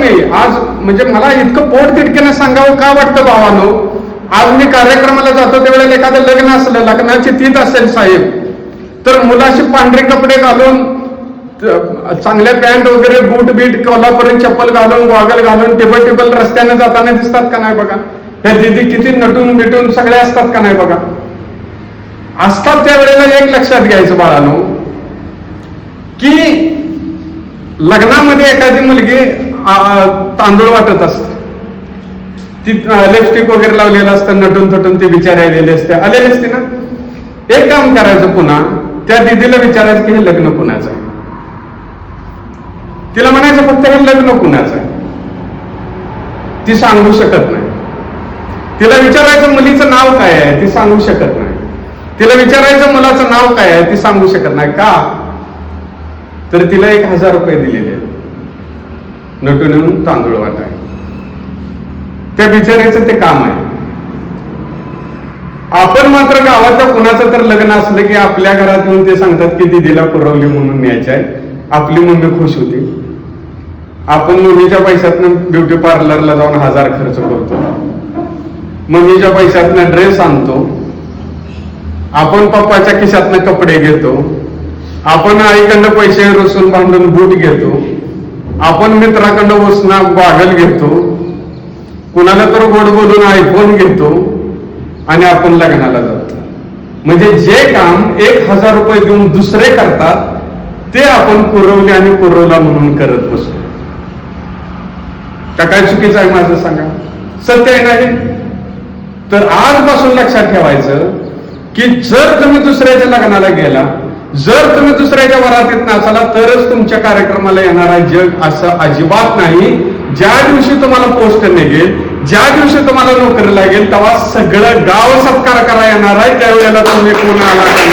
मी. आज म्हणजे मला इतकं पोट तिडकीनं सांगावं का वाटतं भावानो? आज मी कार्यक्रमाला जातो त्यावेळेला एखादं लग्न असलं लग्नाची तीत असेल साहेब तर मुलाशी पांढरे कपडे घालून चांगल्या पॅन्ट वगैरे बूट बीट कोल्हापुरी चप्पल घालून गॉगल घालून टेबल टेबल रस्त्याने जाताना दिसतात का नाही बघा? त्या दिदी किती नटून बिटून सगळे असतात का नाही बघा? असतात त्यावेळेला एक लक्षात घ्यायचं बाळानो की लग्नामध्ये एखादी मुलगी तांदूळ वाटत असते. ती लिपस्टिक वगैरे लावलेलं असतं नटून थटून ती बिचारी आलेले असते. आलेली असते ना? एक काम करायचं पुन्हा त्या दिदीला विचारायचं की हे लग्न कुणाचं आहे? तिला म्हणायचं फक्त हे लग्न कुणाचं आहे? ती सांगू शकत नाही. तिला विचारायचं मुलीचं नाव काय आहे? ती सांगू शकत नाही. तिला विचारायचं मुलाचं नाव काय आहे? ती सांगू शकत नाही. का? तर तिला एक हजार रुपये दिलेले नटून येऊन तांदूळ वाटाय. त्या बिचाऱ्याचं ते काम आहे. आपण मात्र गावाच्या कुणाचं तर लग्न असलं की आपल्या घरात येऊन ते सांगतात की दिदीला पुरवली म्हणून न्यायचे आहे आपली मम्मी खुश होती. आपण मम्मीच्या पैशातनं ब्युटी पार्लरला जाऊन हजार खर्च करतो. मम्मीच्या पैशातनं ड्रेस आणतो. आपण पप्पाच्या खिशातनं कपडे घेतो. आपण आईकडनं पैसे रसून बांधून बूट घेतो. आपण मित्राकडं वसना बागल घेतो कुणाला तर गोड बोलून आयफोन घेतो आणि आपण लग्नाला जातो. म्हणजे जे काम एक हजार रुपये देऊन दुसरे करतात ते आपण पुरवले आणि पुरवला म्हणून करत बसतो. का काय चुकीचं आहे माझं सांगा? सत्य आहे नाही तर आजपासून लक्षात ठेवायचं की जर तुम्ही दुसऱ्याच्या लग्नाला गेला जर तुम्ही दुसऱ्याच्या वरातीत नाचाला तरच तुमच्या कार्यक्रमाला येणारा जग असं अजिबात नाही. ज्या दिवशी तुम्हाला पोस्ट निघेल ज्या दिवशी तुम्हाला नोकरी लागेल तेव्हा सगळं गाव सत्कार करा येणार आहे. त्यावेळेला तुम्ही कोण आला.